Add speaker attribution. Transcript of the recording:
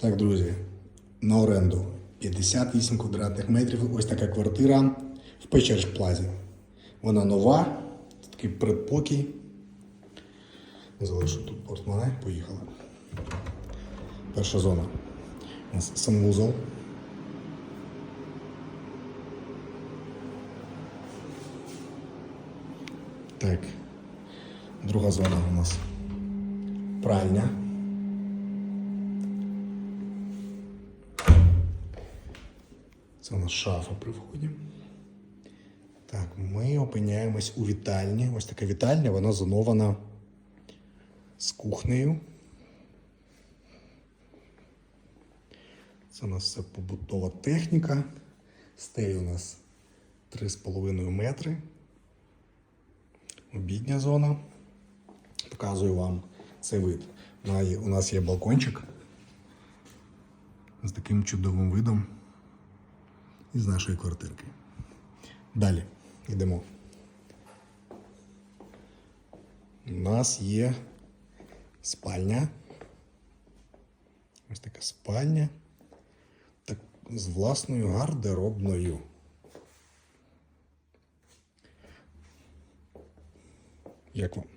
Speaker 1: Так, друзі, на оренду 58 квадратних метрів. Ось така квартира в Печерж Плазі. Вона нова, такий предпокій. Залишу тут портмоне, поїхали. Перша зона. У нас санвузол. Так. Друга зона у нас пральня. Це у нас шафа при вході. Так, ми опиняємось у вітальні. Ось така вітальня, вона зонована з кухнею. Це у нас все побутова техніка. Стелі у нас 3,5 метри. Обідня зона. Показую вам цей вид. У нас є балкончик з таким чудовим видом із нашої квартирки. Далі йдемо. У нас є спальня. Ось така спальня. Так, з власною гардеробною. Як вам?